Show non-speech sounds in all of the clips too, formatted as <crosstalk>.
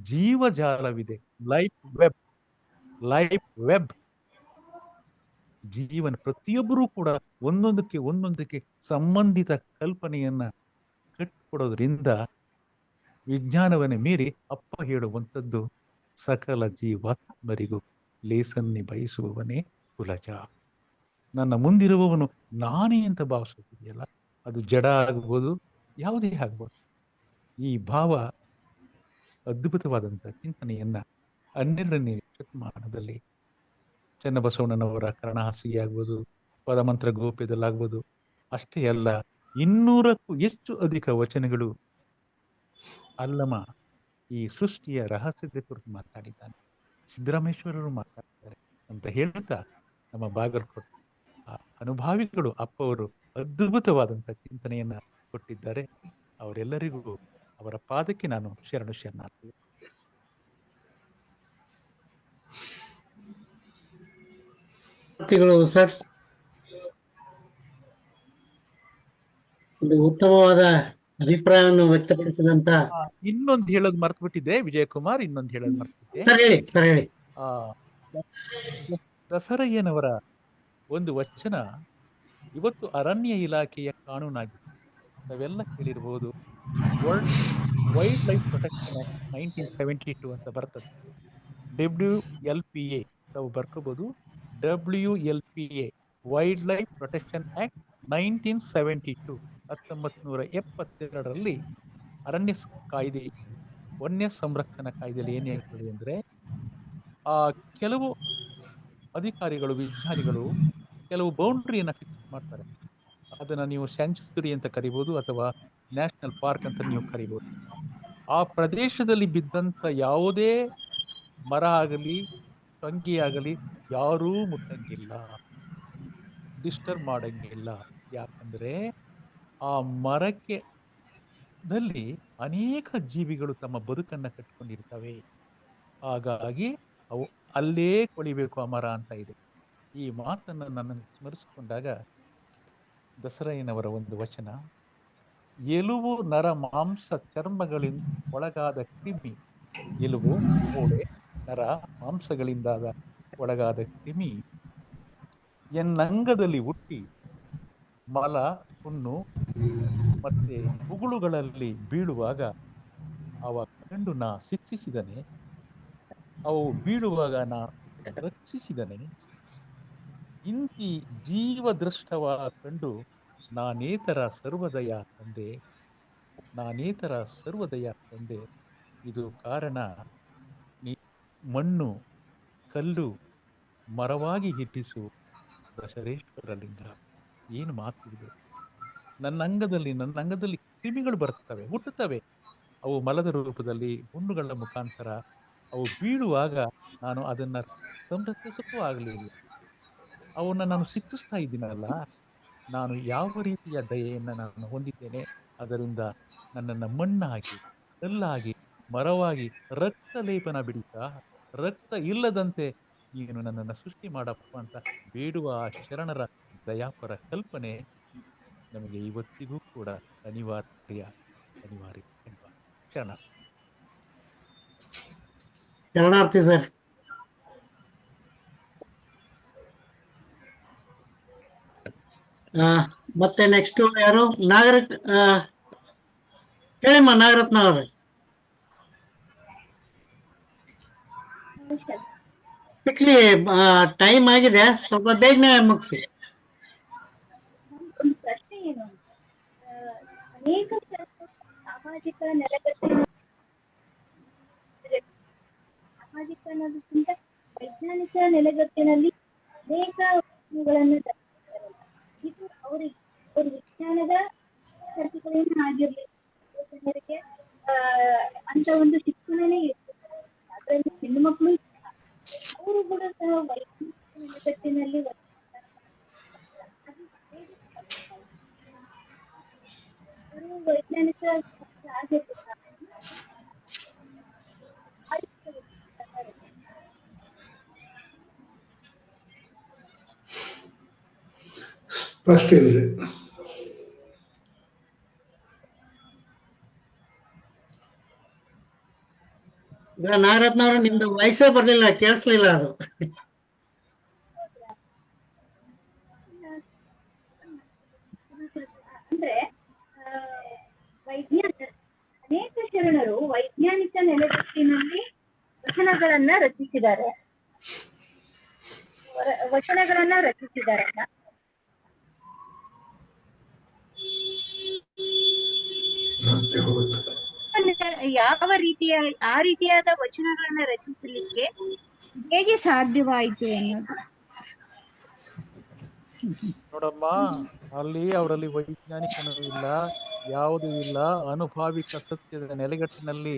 ಜೀವಜಾಲವಿದೆ. Life web life web. ಜೀವನ ಪ್ರತಿಯೊಬ್ಬರೂ ಕೂಡ ಒಂದೊಂದಕ್ಕೆ ಒಂದೊಂದಕ್ಕೆ ಸಂಬಂಧಿತ ಕಲ್ಪನೆಯನ್ನ ಕಟ್ಟಿಕೊಡೋದ್ರಿಂದ ವಿಜ್ಞಾನವನ್ನೇ ಮೀರಿ ಅಪ್ಪ ಹೇಳುವಂಥದ್ದು ಸಕಲ ಜೀವಾತ್ಮರಿಗೂ ಲೇಸನ್ನಿ ಬಯಸುವವನೇ ಕುಲಜ. ನನ್ನ ಮುಂದಿರುವವನು ನಾನೇ ಅಂತ ಭಾವಿಸುತ್ತಿದೆಯಲ್ಲ, ಅದು ಜಡ ಆಗ್ಬೋದು, ಯಾವುದೇ ಆಗ್ಬೋದು. ಈ ಭಾವ ಅದ್ಭುತವಾದಂಥ ಚಿಂತನೆಯನ್ನ ಹನ್ನೆರಡನೇ ಶತಮಾನದಲ್ಲಿ ಚನ್ನಬಸವಣ್ಣನವರ ಕರ್ಣಹಾಸಿ ಆಗ್ಬೋದು ಪದಮಂತ್ರ ಗೋಪ್ಯದಲ್ಲಾಗ್ಬೋದು ಅಷ್ಟೇ ಅಲ್ಲ, ಇನ್ನೂರಕ್ಕೂ ಹೆಚ್ಚು ಅಧಿಕ ವಚನಗಳು ಅಲ್ಲಮ ಈ ಸೃಷ್ಟಿಯ ರಹಸ್ಯದ ಕುರಿತು ಮಾತಾಡಿದ್ದಾನೆ. ಸಿದ್ದರಾಮೇಶ್ವರರು ಮಾತಾಡಿದ್ದಾರೆ ಅಂತ ಹೇಳ್ತಾ ನಮ್ಮ ಬಾಗಲಕೋಟೆ ಆ ಅನುಭಾವಿಗಳು, ಅಪ್ಪವರು ಅದ್ಭುತವಾದಂಥ ಚಿಂತನೆಯನ್ನ ಕೊಟ್ಟಿದ್ದಾರೆ. ಅವರೆಲ್ಲರಿಗೂ ಅವರ ಪಾದಕ್ಕೆ ನಾನು ಶರಣು ಶರಣಾರ್ಥಿ ಸರ್. ಒಂದು ಉತ್ತಮವಾದ ಅಭಿಪ್ರಾಯವನ್ನು ವ್ಯಕ್ತಪಡಿಸಿದಂತ ಇನ್ನೊಂದು ಹೇಳೋದು ಮರ್ತು ಬಿಟ್ಟಿದ್ದೆ ವಿಜಯಕುಮಾರ್ ಇನ್ನೊಂದು ಹೇಳೋದು ಮರ್ತು ಹೇಳಿ ದಸರಯ್ಯನವರ ಒಂದು ವಚನ ಇವತ್ತು ಅರಣ್ಯ ಇಲಾಖೆಯ ಕಾನೂನಾಗಿದೆ. ನಾವೆಲ್ಲ ಕೇಳಿರ್ಬೋದು. World wildlife protection act nineteen seventy two ಅಂತ ಬರ್ತದೆ. ಡಬ್ಲ್ಯೂ ಎಲ್ ಪಿ ಎ ನಾವು ಬರ್ಕೋಬೋದು. W L P A wildlife protection act nineteen seventy two ಹತ್ತೊಂಬತ್ತು ನೂರ ಎಪ್ಪತ್ತೆರಡರಲ್ಲಿ ಅರಣ್ಯ ಕಾಯ್ದೆ, ವನ್ಯ ಸಂರಕ್ಷಣಾ ಕಾಯ್ದೆಯಲ್ಲಿ ಏನು ಹೇಳ್ತದೆ ಅಂದರೆ, ಆ ಕೆಲವು ಅಧಿಕಾರಿಗಳು, ವಿಜ್ಞಾನಿಗಳು ಕೆಲವು ಬೌಂಡ್ರಿಯನ್ನು ಫಿಕ್ಸ್ ಮಾಡ್ತಾರೆ. ಅದನ್ನು ನೀವು ಸ್ಯಾಂಚುರಿ ಅಂತ ಕರಿಬೋದು ಅಥವಾ ನ್ಯಾಷನಲ್ ಪಾರ್ಕ್ ಅಂತ ನೀವು ಕರಿಬೋದು. ಆ ಪ್ರದೇಶದಲ್ಲಿ ಬಿದ್ದಂಥ ಯಾವುದೇ ಮರ ಆಗಲಿ ಟೊಂಗಿ ಆಗಲಿ ಯಾರೂ ಮುಟ್ಟಂಗಿಲ್ಲ. ಡಿಸ್ಟರ್ಬ್ ಮಾಡಂಗಿಲ್ಲ. ಯಾಕಂದ್ರೆ ಆ ಮರಕ್ಕೆ ದಲ್ಲಿ ಅನೇಕ ಜೀವಿಗಳು ತಮ್ಮ ಬದುಕನ್ನು ಕಟ್ಟಿಕೊಂಡಿರ್ತವೆ ಹಾಗಾಗಿ ಅವು ಅಲ್ಲೇ ಕೊಳಿಬೇಕು ಆ ಮರ ಅಂತ ಇದೆ. ಈ ಮಾತನ್ನು ನನ್ನನ್ನು ಸ್ಮರಿಸಿಕೊಂಡಾಗ ದಸರಯ್ಯನವರ ಒಂದು ವಚನ ಎಲುಬು ನರ ಮಾಂಸ ಚರ್ಮಗಳಿಂದ ಒಳಗಾದ ಕ್ರಿಮಿ. ಎಲುಬು ಮೂಳೆ ನರ ಮಾಂಸಗಳಿಂದಾದ ಒಳಗಾದ ಕ್ರಿಮಿ. ಎನ್ನಂಗದಲ್ಲಿ ಹುಟ್ಟಿ ಮಲ, ಹುಣ್ಣು ಮತ್ತೆ ಉಗುಳುಗಳಲ್ಲಿ ಬೀಳುವಾಗ ಅವ ಕಂಡು ನಾ ಶಿಕ್ಷಿಸಿದನೆ. ಅವು ಬೀಳುವಾಗ ನಾ ರಕ್ಷಿಸಿದನೆ. ಇಂತಿ ಜೀವದೃಷ್ಟವ ಕಂಡು ನಾನೇತರ ಸರ್ವದಯ ತಂದೆ, ನಾನೇತರ ಸರ್ವದಯ ತಂದೆ. ಇದು ಕಾರಣ, ನೀ ಮಣ್ಣು, ಕಲ್ಲು, ಮರವಾಗಿ ಹಿಟ್ಟಿಸು ಬಸವೇಶ್ವರ ಲಿಂಗ ಏನು ಮಾತು ಇದು? ನನ್ನ ಅಂಗದಲ್ಲಿ ನನ್ನ ಅಂಗದಲ್ಲಿ ಕ್ರಿಮಿಗಳು ಬರ್ತವೆ ಹುಟ್ಟುತ್ತವೆ. ಅವು ಮಲದ ರೂಪದಲ್ಲಿ ಹುಣ್ಣುಗಳ ಮುಖಾಂತರ ಅವು ಬೀಳುವಾಗ ನಾನು ಅದನ್ನು ಸಂರಕ್ಷಿಸಕ್ಕೂ ಆಗಲಿಲ್ಲ. ಅವನ್ನ ನಾನು ಸಿಕ್ಕಿಸ್ತಾ ಇದ್ದೀನಲ್ಲ? ನಾನು ಯಾವ ರೀತಿಯ ದಯೆಯನ್ನು ನಾನು ಹೊಂದಿದ್ದೇನೆ, ಅದರಿಂದ ನನ್ನನ್ನು ಮಣ್ಣಾಗಿ, ಕಲ್ಲಾಗಿ, ಮರವಾಗಿ, ರಕ್ತ ಲೇಪನ ಬಿಡಿತಾ ರಕ್ತ ಇಲ್ಲದಂತೆ ನೀನು ನನ್ನನ್ನು ಸೃಷ್ಟಿ ಮಾಡಪ್ಪ ಅಂತ ಬೇಡುವ ಆ ಶರಣರ ದಯಾಪರ ಕಲ್ಪನೆ ನಮಗೆ ಇವತ್ತಿಗೂ ಕೂಡ ಅನಿವಾರ್ಯ ಅನಿವಾರ್ಯ ಶರಣ ಶರಣಾರ್ಥಿ ಸರ್ ಮತ್ತೆ ನೆಕ್ಸ್ಟ್ ಯಾರು? ನಾಗರ ಹೇಳಿಮ್ಮ ನಾಗರತ್ನ ಅವ್ರೆ ಕ್ವಿಕ್ಲಿ ಟೈಮ್ ಆಗಿದೆ. ಸ್ವಲ್ಪ ಬೇಗನೆ ಮುಗಿಸಿ. ಸಾಮಾಜಿಕ ನೆಲೆಗಟ್ಟಿನ ಸಾಮಾಜಿಕ ಅನ್ನೋದಕ್ಕಿಂತ ವೈಜ್ಞಾನಿಕ ನೆಲೆಗಟ್ಟಿನಲ್ಲಿ ಅನೇಕ ಪ್ರಶ್ನೆಗಳನ್ನು ತರ್ತಿದ್ದಾರಲ್ಲ. ಇದು ಅವರಿಗೆ ಅವ್ರ ವಿಜ್ಞಾನದ ವಿದ್ಯಾರ್ಥಿಗಳೇನು ಆಗಿರ್ಲಿ ಜನರಿಗೆ ಅಂತ ಒಂದು ಶಿಕ್ಷಣನೇ ಇರ್ತದೆ ಅದರಲ್ಲಿ ಹೆಣ್ಣು ಮಕ್ಕಳು ಅವರು ಕೂಡ ಸಹ ವೈಜ್ಞಾನಿಕ ವೈಜ್ಞಾನಿಕ ಫಸ್ಟ್ ಸ್ಪಷ್ಟ ನಾಗರತ್ನ ಅವ್ರ ನಿಮ್ದು ವಯಸ್ಸೇ ಬರ್ಲಿಲ್ಲ ಕೇಳಿಸ್ಲಿಲ್ಲ ಅದು. ಅಂದ್ರೆ ವೈಜ್ಞಾನ ಅನೇಕ ಶರಣರು ವೈಜ್ಞಾನಿಕ ನೆಲೆಗಟ್ಟಿನಲ್ಲಿ ವಚನಗಳನ್ನ ರಚಿಸಿದ್ದಾರೆ. ವಚನಗಳನ್ನ ರಚಿಸಿದ್ದಾರೆ ಅಂತ. ಹೋಗುತ್ತೆ. ಯಾವ ರೀತಿಯ ಆ ರೀತಿಯಾದ ವಚನಗಳನ್ನ ರಚಿಸಲಿಕ್ಕೆ ಹೇಗೆ ಸಾಧ್ಯವಾಯಿತು ಅನ್ನೋದು? ನೋಡಮ್ಮ ಅಲ್ಲಿ ಅವರಲ್ಲಿ ವೈಜ್ಞಾನಿಕನೂ ಇಲ್ಲ ಯಾವುದು ಇಲ್ಲ. ಅನುಭಾವಿಕ ಸತ್ಯದ ನೆಲೆಗಟ್ಟಿನಲ್ಲಿ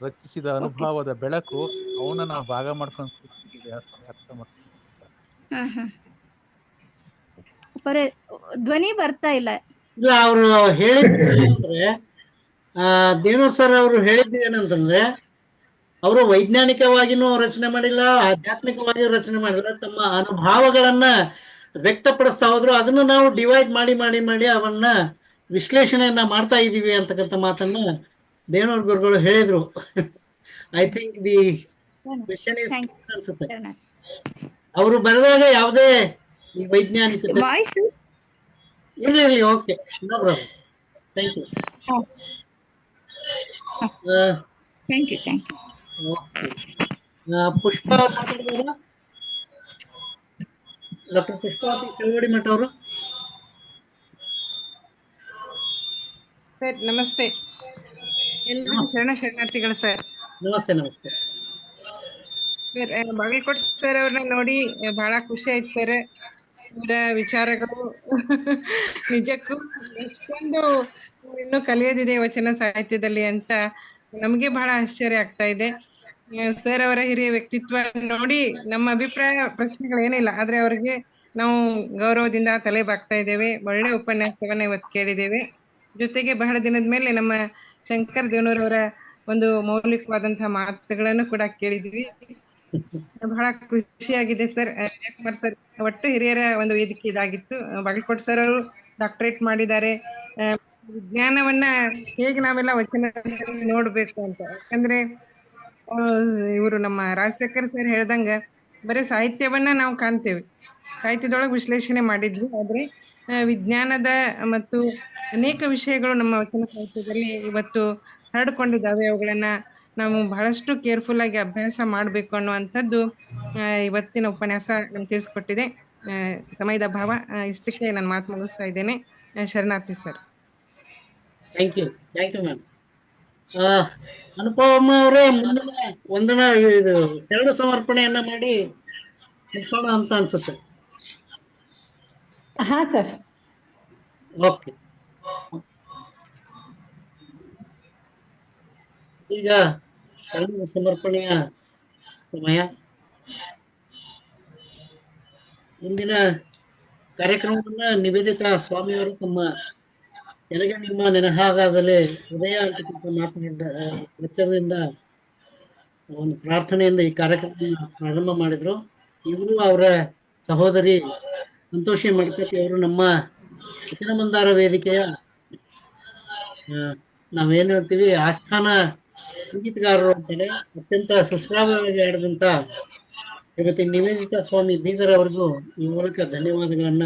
ರಚಿಸಿದ ಅನುಭವದ ಬೆಳಕು ಅವನನ್ನ ಭಾಗ ಮಾಡ್ಕೊಂಡು ಧ್ವನಿ ಬರ್ತಾ ಇಲ್ಲ. ಇಲ್ಲ ಅವರು ಹೇಳಿದ್ರೆ ದೇವರ್ ಸರ್ ಅವರು ಹೇಳಿದ್ದು ಏನಂತಂದ್ರೆ ಅವರು ವೈಜ್ಞಾನಿಕವಾಗಿನೂ ರಚನೆ ಮಾಡಿಲ್ಲ ಆಧ್ಯಾತ್ಮಿಕವಾಗಿಯೂ ರಚನೆ ಮಾಡಿಲ್ಲ ತಮ್ಮ ಅನುಭಾವಗಳನ್ನ ವ್ಯಕ್ತಪಡಿಸ್ತಾ ಹೋದ್ರು. ಅದನ್ನು ನಾವು ಡಿವೈಡ್ ಮಾಡಿ ಮಾಡಿ ಮಾಡಿ ಅವನ್ನ ವಿಶ್ಲೇಷಣೆಯನ್ನ ಮಾಡ್ತಾ ಇದೀವಿ ಅಂತಕ್ಕಂಥ ಮಾತನ್ನ ದೇವನೂರ್ ಗುರುಗಳು ಹೇಳಿದ್ರು. I think the question is ಅನ್ಸುತ್ತೆ. ಅವರು ಬರೆದಾಗ ಯಾವುದೇ ಈ ವೈಜ್ಞಾನಿಕ ಇರ್ಲಿ ಇರ್ಲಿ okay no problem thank you thank you thank you okay. Pushpa doctor Pushpavathi Kalvadi Math ಅವರು? ಸರ್ ನಮಸ್ತೆ. ಎಲ್ಲರಿಗೂ ಶರಣ ಶರಣಾರ್ಥಿಗಳು ಸರ್. ನಮಸ್ತೆ ನಮಸ್ತೆ. ಸರ್ ಬಾಗಲಕೋಟೆ ಸರ್ ಅವ್ರನ್ನ ನೋಡಿ ಬಹಳ ಖುಷಿ ಆಯ್ತು ಸರ್. ಅವರ ವಿಚಾರಗಳು <laughs> ನಿಜಕ್ಕೂ ಎಷ್ಟೊಂದು ಇನ್ನು ಕಲಿಯೋದಿದೆ ವಚನ ಸಾಹಿತ್ಯದಲ್ಲಿ ಅಂತ ನಮಗೆ ಬಹಳ ಆಶ್ಚರ್ಯ ಆಗ್ತಾ ಇದೆ. ಸರ್ ಅವರ ಹಿರಿಯ ವ್ಯಕ್ತಿತ್ವ ನೋಡಿ ನಮ್ಮ ಅಭಿಪ್ರಾಯ ಪ್ರಶ್ನೆಗಳೇನಿಲ್ಲ ಆದ್ರೆ ಅವ್ರಿಗೆ ನಾವು ಗೌರವದಿಂದ ತಲೆ ಬಾಗ್ತಾ ಇದ್ದೇವೆ. ಒಳ್ಳೆ ಉಪನ್ಯಾಸವನ್ನ ಇವತ್ತು ಕೇಳಿದ್ದೇವೆ. ಜೊತೆಗೆ ಬಹಳ ದಿನದ ಮೇಲೆ ನಮ್ಮ ಶಂಕರ್ ದೇವನೂರವರ ಒಂದು ಮೌಲಿಕವಾದಂತಹ ಮಾತುಗಳನ್ನು ಕೂಡ ಕೇಳಿದ್ವಿ. ಬಹಳ ಖುಷಿಯಾಗಿದೆ ಸರ್. ಕುಮಾರ್ ಸರ್ ಒಟ್ಟು ಹಿರಿಯರ ಒಂದು ವೇದಿಕೆ ಇದಾಗಿತ್ತು. ಬಾಗಲಕೋಟ್ ಸರ್ ಅವರು ಡಾಕ್ಟರೇಟ್ ಮಾಡಿದ್ದಾರೆ. ವಿಜ್ಞಾನವನ್ನ ಹೇಗೆ ನಾವೆಲ್ಲ ವಚನದಲ್ಲಿ ನೋಡ್ಬೇಕು ಅಂತ. ಯಾಕಂದ್ರೆ ಇವರು ನಮ್ಮ ರಾಜಶೇಖರ್ ಸರ್ ಹೇಳ್ದಂಗ ಬರೀ ಸಾಹಿತ್ಯವನ್ನ ನಾವು ಕಾಣ್ತೇವೆ. ಸಾಹಿತ್ಯದೊಳಗೆ ವಿಶ್ಲೇಷಣೆ ಮಾಡಿದ್ವಿ. ಆದ್ರೆ ವಿಜ್ಞಾನದ ಮತ್ತು ಅನೇಕ ವಿಷಯಗಳು ನಮ್ಮ ವಚನ ಸಾಹಿತ್ಯದಲ್ಲಿ ಇವತ್ತು ಹರಡ್ಕೊಂಡಿದ್ದಾವೆ. ಅವುಗಳನ್ನ ನಾವು ಬಹಳಷ್ಟು ಕೇರ್ಫುಲ್ ಆಗಿ ಅಭ್ಯಾಸ ಮಾಡಬೇಕು ಅನ್ನುವಂಥದ್ದು ಇವತ್ತಿನ ಉಪನ್ಯಾಸ ನಮ್ಗೆ ತಿಳಿಸ್ಕೊಟ್ಟಿದೆ. ಸಮಯದ ಅಭಾವ ಇಷ್ಟಕ್ಕೆ ನಾನು ಮಾತು ಮುಗಿಸ್ತಾ ಇದ್ದೇನೆ. ಶರಣಾರ್ಥಿ sir. Thank you thank you ma'am Anupama ಅವರೇ ಮುಂದಿನ ಒಂದನ ಇದು ಶರಣ ಸಮರ್ಪಣೆಯನ್ನ ಮಾಡಿ ಮುಗಿಸೋಣ ಅಂತ ಅನ್ಸುತ್ತೆ. ಹಾ ಸರ್. ಓಕೆ. ಈಗ ಶರಣ ಸಮರ್ಪಣೆಯ ಸಮಯ ಇಂದಿನ ಕಾರ್ಯಕ್ರಮವನ್ನ ನಿವೇದಿತಾ ಸ್ವಾಮಿಯವರು ತಮ್ಮ ನನಗೆ ನಿಮ್ಮ ನೆನಹಾಗಾಗಲೇ ಹೃದಯ ಅಂತಕ್ಕಂಥ ಮಾತಿನಿಂದ ಆ, ಒಂದು ಪ್ರಾರ್ಥನೆಯಿಂದ ಈ ಕಾರ್ಯಕ್ರಮ ಪ್ರಾರಂಭ ಮಾಡಿದ್ರು ಇವರು ಅವರ ಸಹೋದರಿ ಸಂತೋಷಿ ಮಡ್ಕತಿ ಅವರು ನಮ್ಮ ವಚನ ಮಂದಾರ ವೇದಿಕೆಯ ನಾವೇನ್ ಹೇಳ್ತೀವಿ ಆಸ್ಥಾನ ಸಂಗೀತಗಾರರು ಅಂತಾನೆ ಅತ್ಯಂತ ಸುಶ್ರಾವ್ಯವಾಗಿ ಆಡಿದಂತ ಶ್ರೀಮತಿ ನಿವೇದಿತಾ ಸ್ವಾಮಿ ಬೀದರ್ ಅವರಿಗೂ ಈ ಮೂಲಕ ಧನ್ಯವಾದಗಳನ್ನ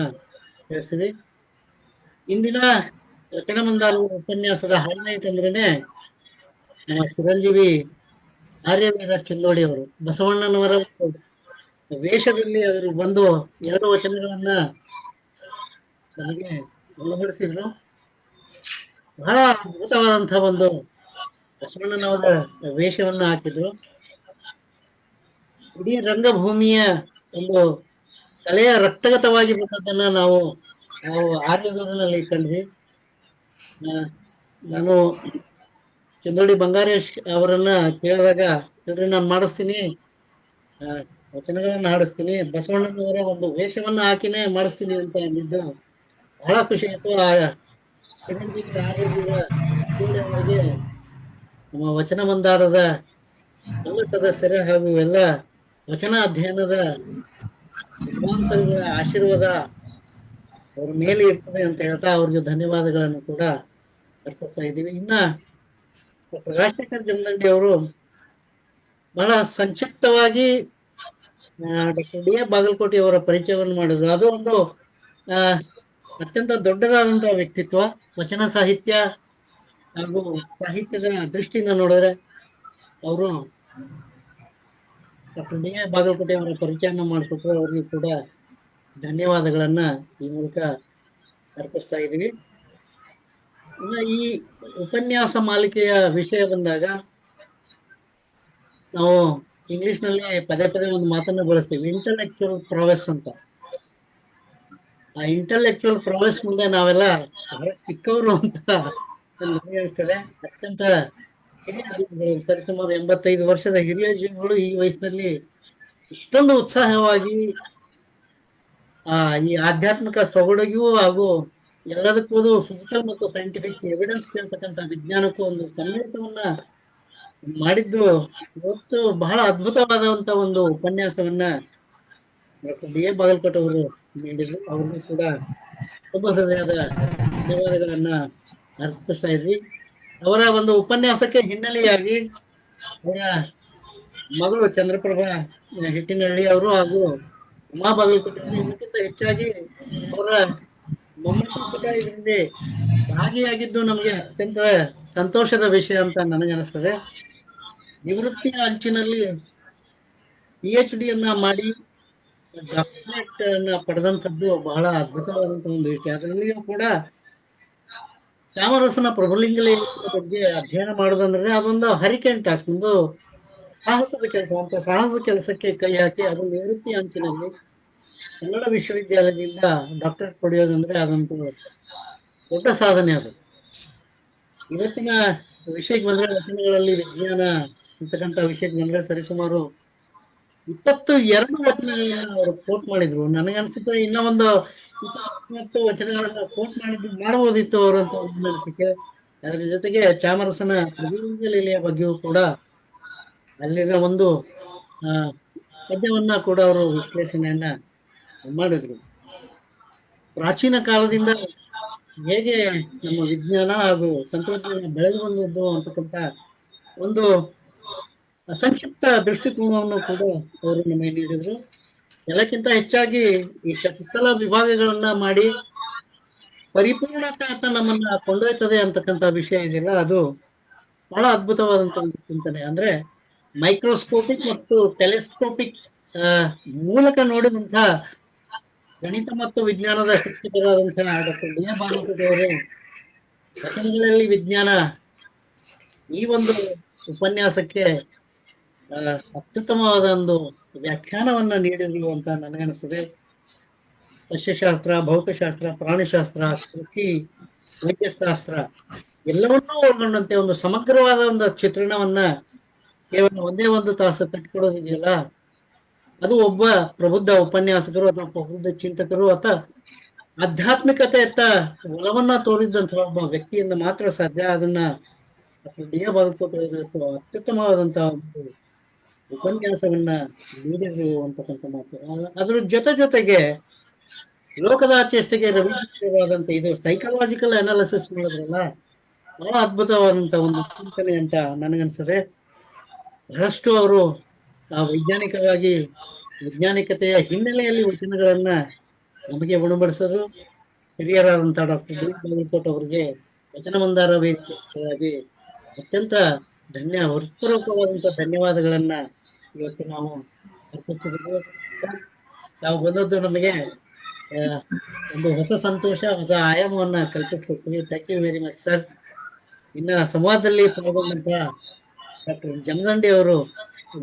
ತಿಳಿಸ್ತೀವಿ ಇಂದಿನ ರಚನ ಮಂದಾರ ಉಪನ್ಯಾಸದ ಹೈಲೈಟ್ ಅಂದ್ರೇನೆ ನಮ್ಮ ಚಿರಂಜೀವಿ ಆರ್ಯವೇದ ಚಂದೋಡಿ ಅವರು, ಬಸವಣ್ಣನವರ ವೇಷದಲ್ಲಿ ಅವರು ಬಂದು ಎರಡು ವಚನಗಳನ್ನ ನಮಗೆ ಅಳವಡಿಸಿದ್ರು. ಬಹಳ ಅದ್ಭುತವಾದಂತಹ ಒಂದು ಬಸವಣ್ಣನವರ ವೇಷವನ್ನು ಹಾಕಿದ್ರು. ಇಡೀ ರಂಗಭೂಮಿಯ ಒಂದು ಕಲೆಯ ರಕ್ತಗತವಾಗಿ ಬಂದದ್ದನ್ನ ನಾವು ನಾವು ಆರ್ಯದಲ್ಲಿ ಕಂಡ್ವಿ. ನಾನು ಚಂದ್ರೋಡಿ ಬಂಗಾರೇಶ್ ಅವರನ್ನ ಕೇಳಿದಾಗ, ಚಂದ್ರ, ನಾನು ಮಾಡಿಸ್ತೀನಿ. ವಚನಗಳನ್ನು ಹಾಡಿಸ್ತೀನಿ. ಬಸವಣ್ಣನವರ ಒಂದು ವೇಷವನ್ನ ಹಾಕಿನೇ ಮಾಡಿಸ್ತೀನಿ ಅಂತ ಅಂದಿದ್ದು ಬಹಳ ಖುಷಿ ಆಯ್ತು. ಆ ಚಿರಂಜೀವಿ ಆರೋಗ್ಯದ ಅವರಿಗೆ ನಮ್ಮ ವಚನ ಮಂದಾರದ ಎಲ್ಲ ಸದಸ್ಯರ ಹಾಗೂ ಎಲ್ಲ ವಚನ ಅಧ್ಯಯನದ ವಿದ್ವಾಂಸರುಗಳ ಆಶೀರ್ವಾದ ಅವ್ರ ಮೇಲೆ ಇರ್ತದೆ ಅಂತ ಹೇಳ್ತಾ ಅವ್ರಿಗೆ ಧನ್ಯವಾದಗಳನ್ನು ಕೂಡ ಅರ್ಪಿಸ್ತಾ ಇದ್ದೀವಿ. ಇನ್ನ ಪ್ರಕಾಶ್ ಜಮದಂಡಿ ಅವರು ಬಹಳ ಸಂಕ್ಷಿಪ್ತವಾಗಿ ಡಾಕ್ಟರ್ ಡಿ ಎ ಬಾಗಲಕೋಟೆ ಅವರ ಪರಿಚಯವನ್ನು ಮಾಡಿದ್ರು. ಅದು ಒಂದು ಅತ್ಯಂತ ದೊಡ್ಡದಾದಂತಹ ವ್ಯಕ್ತಿತ್ವ, ವಚನ ಸಾಹಿತ್ಯ ಹಾಗೂ ಸಾಹಿತ್ಯದ ದೃಷ್ಟಿಯಿಂದ ನೋಡಿದ್ರೆ ಅವರು ಡಾಕ್ಟರ್ ಡಿ ಎ ಬಾಗಲಕೋಟೆ ಅವರ ಪರಿಚಯನ ಮಾಡಿಕೊಟ್ರು ಅವ್ರಿಗೂ ಕೂಡ ಧನ್ಯವಾದಗಳನ್ನ ಈ ಮೂಲಕ ಅರ್ಪಿಸ್ತಾ ಇದ್ದೀವಿ. ಈ ಉಪನ್ಯಾಸ ಮಾಲಿಕೆಯ ವಿಷಯ ಬಂದಾಗ ನಾವು ಇಂಗ್ಲಿಷ್ನಲ್ಲಿ ಪದೇ ಪದೇ ಒಂದು ಮಾತನ್ನು ಬಳಸ್ತೀವಿ ಇಂಟಲೆಕ್ಚುಯಲ್ ಪ್ರೊವೆಸ್ ಅಂತ. ಆ ಇಂಟಲೆಕ್ಚುಯಲ್ ಪ್ರೊವೆಸ್ ಮುಂದೆ ನಾವೆಲ್ಲ ಚಿಕ್ಕವರು ಅಂತ ಅನಿಸ್ತದೆ ಅತ್ಯಂತ ಸರಿಸುಮಾರು ಎಂಬತ್ತೈದು ವರ್ಷದ ಹಿರಿಯ ಜೀವಿಗಳು ಈ ವಯಸ್ಸಿನಲ್ಲಿ ಇಷ್ಟೊಂದು ಉತ್ಸಾಹವಾಗಿ, ಆ, ಈ ಆಧ್ಯಾತ್ಮಿಕ ಸೊಗಡಿಗೂ ಹಾಗೂ ಎಲ್ಲದಕ್ಕೂ ಫಿಸಿಕಲ್ ಮತ್ತು ಸೈಂಟಿಫಿಕ್ ಎವಿಡೆನ್ಸ್ ಕೇಳ್ತಕ್ಕಂಥ ವಿಜ್ಞಾನಕ್ಕೂ ಒಂದು ಸಮ್ಮಿಳಿತವನ್ನ ಮಾಡಿದ್ದು ಇವತ್ತು ಬಹಳ ಅದ್ಭುತವಾದಂತ ಒಂದು ಉಪನ್ಯಾಸವನ್ನ ಡಾಕ್ಟರ್ ಡಿ ಎ ಬಾಗಲಕೋಟೆ ಅವರು ನೀಡಿದ್ರು. ಅವ್ರಿಗೂ ಕೂಡ ತುಂಬ ಹೃದಯದ ಧನ್ಯವಾದಗಳನ್ನ ಅರ್ಪಿಸ್ತಾ ಇದ್ವಿ. ಅವರ ಒಂದು ಉಪನ್ಯಾಸಕ್ಕೆ ಹಿನ್ನೆಲೆಯಾಗಿ ಅವರ ಮಗಳು ಚಂದ್ರಪ್ರಭಾ ಹಿಟ್ಟಿನಹಳ್ಳಿ ಅವರು ಹಾಗೂ ಉಮಾ ಬಾಗಲಕೋಟೆ ಇದಕ್ಕಿಂತ ಹೆಚ್ಚಾಗಿ ಅವರ ಮೊಮ್ಮಕ್ಕಳು ಭಾಗಿಯಾಗಿದ್ದು ನಮಗೆ ಅತ್ಯಂತ ಸಂತೋಷದ ವಿಷಯ ಅಂತ ನನಗನ್ನಿಸ್ತದೆ. ನಿವೃತ್ತಿಯ ಅಂಚಿನಲ್ಲಿ ಪಿ ಎಚ್ ಡಿಯನ್ನ ಮಾಡಿ ಡಾಕ್ಟರೇಟ್ ಅನ್ನ ಪಡೆದಂಥದ್ದು ಬಹಳ ಅದ್ಭುತವಾದಂತ ಒಂದು ವಿಷಯ. ಅದರಲ್ಲಿಯೂ ಕೂಡ ಚಾಮರಸನ ಪ್ರಭುಲಿಂಗಲಿ ಬಗ್ಗೆ ಅಧ್ಯಯನ ಮಾಡೋದಂದ್ರೆ ಅದೊಂದು ಹರಿಕೇನ್ ಟಾಸ್ಕ್ ಒಂದು ಸಾಹಸದ ಕೆಲಸ ಅಂತ ಸಾಹಸದ ಕೆಲಸಕ್ಕೆ ಕೈ ಹಾಕಿ ಅದು ನಿವೃತ್ತಿ ಅಂಚಿನಲ್ಲಿ ಕನ್ನಡ ವಿಶ್ವವಿದ್ಯಾಲಯದಿಂದ ಡಾಕ್ಟರೇಟ್ ಪಡೆಯೋದಂದ್ರೆ ಅದಂತೂ ದೊಡ್ಡ ಸಾಧನೆ ಅದು. ಇವತ್ತಿನ ವಿಷಯಕ್ಕೆ ಬಂದ್ರೆ ರಚನೆಗಳಲ್ಲಿ ವಿಜ್ಞಾನ ಅಂತಕ್ಕಂಥ ವಿಷಯಕ್ಕೆ ಬಂದ್ರೆ ಸರಿಸುಮಾರು ಇಪ್ಪತ್ತು ಎರಡು ವಚನಗಳನ್ನ ಅವರು ಕೋಟ್ ಮಾಡಿದ್ರು. ನನಗನ್ಸುತ್ತೆ ಇನ್ನ ಒಂದು ಇಪ್ಪತ್ತು ವಚನಗಳನ್ನ ಕೋಟ್ ಮಾಡಿದ್ದು ಮಾಡಬಹುದಿತ್ತು ಅವರು ಅಂತ ಒಂದು ಅನಿಸಿಕೆ. ಅದರ ಜೊತೆಗೆ ಚಾಮರಸನ ಪ್ರಭುಲಿಂಗ ಲೀಲೆಯ ಬಗ್ಗೆಯೂ ಕೂಡ ಅಲ್ಲಿನ ಒಂದು ಪದ್ಯವನ್ನ ಕೂಡ ಅವರು ವಿಶ್ಲೇಷಣೆಯನ್ನ ಮಾಡಿದ್ರು. ಪ್ರಾಚೀನ ಕಾಲದಿಂದ ಹೇಗೆ ನಮ್ಮ ವಿಜ್ಞಾನ ಹಾಗೂ ತಂತ್ರಜ್ಞಾನ ಬೆಳೆದು ಬಂದದ್ದು ಅಂತಕ್ಕಂಥ ಒಂದು ಸಂಕ್ಷಿಪ್ತ ದೃಷ್ಟಿಕೋನವನ್ನು ಕೂಡ ಅವರು ನಮಗೆ ನೀಡಿದರು. ಎಲ್ಲಕ್ಕಿಂತ ಹೆಚ್ಚಾಗಿ ಈ ಶತಸ್ಥಲ ವಿಭಾಗಗಳನ್ನ ಮಾಡಿ ಪರಿಪೂರ್ಣತೆ ಅಂತ ನಮ್ಮನ್ನ ಕೊಂಡೊಯ್ತದೆ ಅಂತಕ್ಕಂಥ ವಿಷಯ ಇದೆಯಲ್ಲ, ಅದು ಬಹಳ ಅದ್ಭುತವಾದಂತ ಒಂದು ಚಿಂತನೆ. ಅಂದ್ರೆ ಮೈಕ್ರೋಸ್ಕೋಪಿಕ್ ಮತ್ತು ಟೆಲಿಸ್ಕೋಪಿಕ್ ಮೂಲಕ ನೋಡಿದಂತಹ ಗಣಿತ ಮತ್ತು ವಿಜ್ಞಾನದ ಶಿಕ್ಷಕರಾದಂತಹ ಡಾಕ್ಟರ್ ಡಿ ಎ ಬಾಲಕೃಷ್ಣ ಅವರು ವಿಜ್ಞಾನ ಈ ಒಂದು ಉಪನ್ಯಾಸಕ್ಕೆ ಅತ್ಯುತ್ತಮವಾದ ಒಂದು ವ್ಯಾಖ್ಯಾನವನ್ನ ನೀಡಿದ್ರು ಅಂತ ನನಗನ್ನಿಸ್ತದೆ. ಸಸ್ಯಶಾಸ್ತ್ರ, ಭೌತಶಾಸ್ತ್ರ, ಪ್ರಾಣಿಶಾಸ್ತ್ರ, ಕೃಷಿ, ವೈದ್ಯಶಾಸ್ತ್ರ, ಎಲ್ಲವನ್ನೂ ಒಳಗೊಂಡಂತೆ ಒಂದು ಸಮಗ್ರವಾದ ಒಂದು ಚಿತ್ರಣವನ್ನ ಕೇವಲ ಒಂದೇ ಒಂದು ತಾಸು ಕಟ್ಕೊಡೋದಿದೆಯಲ್ಲ ಅದು ಒಬ್ಬ ಪ್ರಬುದ್ಧ ಉಪನ್ಯಾಸಕರು ಅಥವಾ ಪ್ರಬುದ್ಧ ಚಿಂತಕರು ಅಥವಾ ಆಧ್ಯಾತ್ಮಿಕತೆಯತ್ತ ಒಲವನ್ನ ತೋರಿದಂತಹ ಒಬ್ಬ ವ್ಯಕ್ತಿಯಿಂದ ಮಾತ್ರ ಸಾಧ್ಯ. ಅದನ್ನ ಡಿ ಎ ಅತ್ಯುತ್ತಮವಾದಂತಹ ಒಂದು ಉಪನ್ಯಾಸವನ್ನ ನೀಡಿದ್ರು ಅಂತಕ್ಕಂಥ ಮಾತು. ಅದ್ರ ಜೊತೆ ಜೊತೆಗೆ ಲೋಕದ ಚೇಷ್ಟೆಗೆ ರವಿವಾದಂತ ಇದು ಸೈಕಲಾಜಿಕಲ್ ಅನಾಲಿಸಿಸ್ ಮಾಡಿದ್ರಲ್ಲ ಬಹಳ ಅದ್ಭುತವಾದಂತ ಒಂದು ಚಿಂತನೆ ಅಂತ ನನಗನ್ಸದೆ ಬಹಳಷ್ಟು ಅವರು ಆ ವೈಜ್ಞಾನಿಕವಾಗಿ ವೈಜ್ಞಾನಿಕತೆಯ ಹಿನ್ನೆಲೆಯಲ್ಲಿ ವಚನಗಳನ್ನ ನಮಗೆ ಉಣಬಡಿಸೋದು ಹಿರಿಯರಾದಂಥ ಡಾಕ್ಟರ್ ಡಿ ಬಾಗಲಕೋಟ್ ಅವರಿಗೆ ವಚನ ಮಂದಾರ ಅತ್ಯಂತ ಧನ್ಯ ಹೃತ್ಪೂರ್ವಕವಾದಂಥ ಧನ್ಯವಾದಗಳನ್ನ ಇವತ್ತು ನಾವು ಅರ್ಪಿಸ್ತಿದ್ದೀವಿ ಸರ್ ನಾವು ಬಂದದ್ದು ನಮಗೆ ಒಂದು ಹೊಸ ಸಂತೋಷ, ಹೊಸ ಆಯಾಮವನ್ನ ಕಲ್ಪಿಸ್ಕೊಡ್ತೀವಿ thank you very much sir ಇನ್ನ ಸಂವಾದದಲ್ಲಿ ಪಾಲ್ಗೊಂಡಂತ ಡಾಕ್ಟರ್ ಜಮದಂಡಿ ಅವರು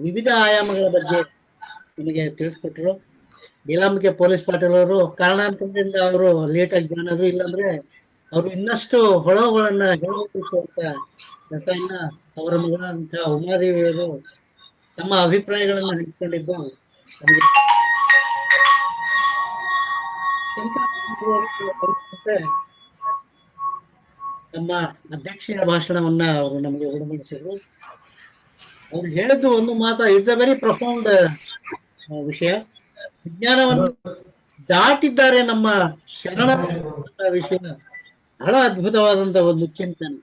ವಿವಿಧ ಆಯಾಮಗಳ ಬಗ್ಗೆ ನಮಗೆ ತಿಳಿಸ್ಕೊಟ್ರು. ನೀಲಾಂಬಿಕೆ ಪೊಲೀಸ್ ಪಾಟೀಲ್ ಅವರು ಕಾರಣಾಂತರದಿಂದ ಅವರು ಲೇಟಾಗಿ ಜಾಯ್ನ್ ಆದ್ರು. ಇಲ್ಲಾಂದ್ರೆ ಅವರು ಇನ್ನಷ್ಟು ಹೊಳವುಗಳನ್ನ ಹೇಳಬೇಕು ಅಂತ ಅವರ ಮಗಳಂತ ಉಮಾದೇವಿಯವರು ತಮ್ಮ ಅಭಿಪ್ರಾಯಗಳನ್ನು ಹಂಚಿಕೊಂಡಿದ್ದು ನಮ್ಮ ಅಧ್ಯಕ್ಷೀಯ ಭಾಷಣವನ್ನ ಅವರು ನಮಗೆ ಉಡಮಡಿಸಿದ್ರು ಅವ್ರು ಹೇಳಿದ್ದು ಒಂದು ಮಾತ ಇಟ್ಸ್ ಅ ವೆರಿ ಪ್ರೊಫೌಂಡ್ ವಿಷಯ. ವಿಜ್ಞಾನವನ್ನು ದಾಟಿದ್ದಾರೆ ನಮ್ಮ ಶರಣ. ವಿಷಯ ಬಹಳ ಅದ್ಭುತವಾದಂತ ಒಂದು ಚಿಂತನೆ.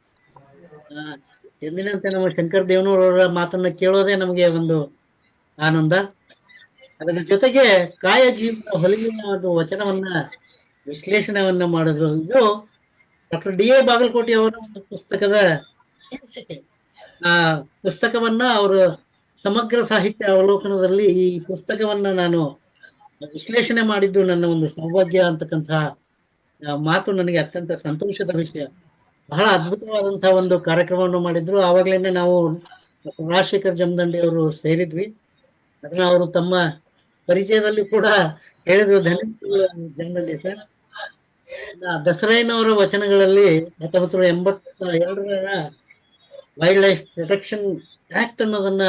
ಎಂದಿನಂತೆ ನಮ್ಮ ಶಂಕರ್ ದೇವನೂರವರ ಮಾತನ್ನ ಕೇಳೋದೇ ನಮಗೆ ಒಂದು ಆನಂದ. ಅದರ ಜೊತೆಗೆ ಕಾಯ ಜೀವನ ಹೊಲಿಗಿನ ಒಂದು ವಚನವನ್ನ ವಿಶ್ಲೇಷಣೆಯನ್ನ ಮಾಡಿದ್ರು. ಇದು ಡಾಕ್ಟರ್ ಡಿ ಎ ಬಾಗಲಕೋಟೆ ಅವರ ಒಂದು ಪುಸ್ತಕದ ಶೀರ್ಷಿಕೆ. ಆ ಪುಸ್ತಕವನ್ನ ಅವರು ಸಮಗ್ರ ಸಾಹಿತ್ಯ ಅವಲೋಕನದಲ್ಲಿ ಈ ಪುಸ್ತಕವನ್ನ ನಾನು ವಿಶ್ಲೇಷಣೆ ಮಾಡಿದ್ದು ನನ್ನ ಒಂದು ಸೌಭಾಗ್ಯ ಅಂತಕ್ಕಂತಹ ಮಾತು ನನಗೆ ಅತ್ಯಂತ ಸಂತೋಷದ ವಿಷಯ. ಬಹಳ ಅದ್ಭುತವಾದಂತಹ ಒಂದು ಕಾರ್ಯಕ್ರಮವನ್ನು ಮಾಡಿದ್ರು. ಆವಾಗಲೇ ನಾವು ರಾಜಶೇಖರ್ ಜಮದಂಡಿ ಅವರು ಸೇರಿದ್ವಿ. ಅದನ್ನ ಅವರು ತಮ್ಮ ಪರಿಚಯದಲ್ಲಿ ಕೂಡ ಹೇಳಿದ್ರು. ಜಮದಂಡಿ ಸರ್. ದಸರಾಯನವರ ವಚನಗಳಲ್ಲಿ ಹತ್ತೊಂಬತ್ತು ನೂರ ಎಂಬತ್ತ ಎರಡರ ವೈಲ್ಡ್ ಲೈಫ್ ಪ್ರೊಟೆಕ್ಷನ್ ಆಕ್ಟ್ ಅನ್ನೋದನ್ನ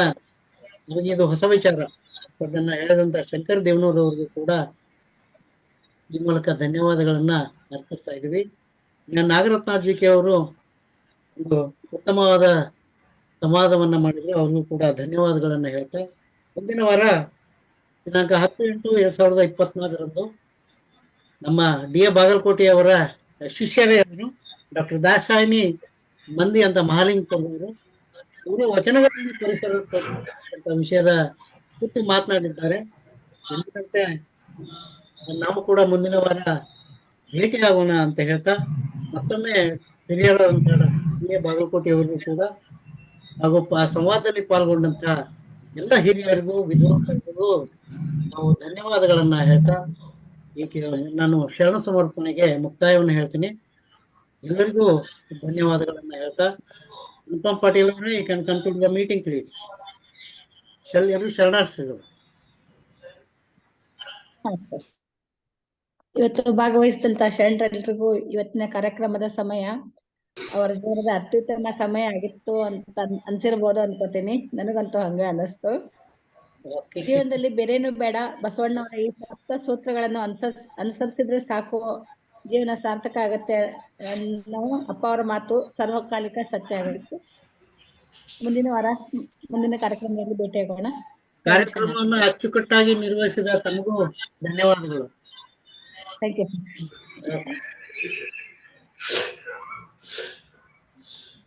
ನಮಗೆ ಇದು ಹೊಸ ವಿಚಾರ. ಅದನ್ನ ಹೇಳಿದಂತ ಶಂಕರ್ ದೇವನೂರವ್ರಿಗೂ ಕೂಡ ಈ ಮೂಲಕ ಧನ್ಯವಾದಗಳನ್ನ ಅರ್ಪಿಸ್ತಾ ಇದ್ವಿ. ಇನ್ನು ಕೆ ಅವರು ಒಂದು ಉತ್ತಮವಾದ ಸಂವಾದವನ್ನ ಮಾಡಿದ್ರು. ಅವ್ರಿಗೂ ಕೂಡ ಧನ್ಯವಾದಗಳನ್ನ ಹೇಳ್ತಾ ಮುಂದಿನ ವಾರ ದಿನಾಂಕ ಹತ್ತು ಎಂಟು ಎರಡ್ ಸಾವಿರದ ಇಪ್ಪತ್ನಾಲ್ಕರಂದು ನಮ್ಮ ಡಿ ಎ ಬಾಗಲಕೋಟೆ ಅವರ ಶಿಷ್ಯರೇ ಅವರು ಡಾಕ್ಟರ್ ದಾಸಾಯಿನಿ ಮಂದಿ ಅಂತ ಮಹಾಲಿಂಗ್ ಅವರು. ಇವರು ವಚನಗಳನ್ನು ಪರಿಸರ ವಿಷಯದ ಕುರಿತು ಮಾತನಾಡಿದ್ದಾರೆ. ಎಂದಿನಂತೆ ನಾವು ಕೂಡ ಮುಂದಿನ ವಾರ ಭೇಟಿ ಆಗೋಣ ಅಂತ ಹೇಳ್ತಾ ಮತ್ತೊಮ್ಮೆ ಹಿರಿಯರ ಎ ಬಾಗಲಕೋಟೆ ಅವರಿಗೂ ಕೂಡ, ಹಾಗೂ ಆ ಸಂವಾದದಲ್ಲಿ ಪಾಲ್ಗೊಂಡಂತ ಎಲ್ಲ ಹಿರಿಯರಿಗೂ, ವಿದ್ವಾಂಸರಿಗೂ ನಾವು ಧನ್ಯವಾದಗಳನ್ನ ಹೇಳ್ತಾ ಏಕೆ ನಾನು ಶರಣ ಸಮರ್ಪಣೆಗೆ ಮುಕ್ತಾಯವನ್ನು ಹೇಳ್ತೀನಿ. ಎಲ್ಲರಿಗೂ ಧನ್ಯವಾದಗಳನ್ನ ಹೇಳ್ತಾ, ಅನುಪಮ್ ಪಾಟೀಲ್ ಅವರೇ you can conclude the meeting please shall ಎಲ್ಲರೂ ಶರಣಾರ್ಥಿಗಳು? ಇವತ್ತು ಭಾಗವಹಿಸಿದಂತ ಶರಣರೆಲ್ರಿಗೂ ಇವತ್ತಿನ ಕಾರ್ಯಕ್ರಮದ ಸಮಯ. ಅವರ ಜೀವನದ ಅತ್ಯುತ್ತಮ ಸಮಯ ಆಗಿತ್ತು ಅಂತ ಅನ್- ಅನ್ಸಿರ್ಬೋದು ಅನ್ಕೋತೀನಿ. ನನಗಂತೂ ಹಂಗ ಅನಿಸ್ತು ಜೀವನದಲ್ಲಿ ಬೇರೇನು ಬೇಡ. ಬಸವಣ್ಣವರ ಈ ಸಪ್ತ ಸೂತ್ರಗಳನ್ನು ಅನುಸರಿಸ್ ಅನುಸರಿಸಿದ್ರೆ ಸಾಕು. ಜೀವನ ಸಾರ್ಥಕ ಆಗತ್ತೆ ಅನ್ನೋ ಅಪ್ಪ ಅವರ ಮಾತು ಸರ್ವಕಾಲಿಕ ಸತ್ಯ ಆಗಿತ್ತು. ಮುಂದಿನ ವಾರ ಮುಂದಿನ ಕಾರ್ಯಕ್ರಮದಲ್ಲಿ ಭೇಟಿಯಾಗೋಣ. ಕಾರ್ಯಕ್ರಮವನ್ನು ಅಚ್ಚುಕಟ್ಟಾಗಿ ನಿರ್ವಹಿಸಿದ ತಮಗೂ ಧನ್ಯವಾದಗಳು. Thank you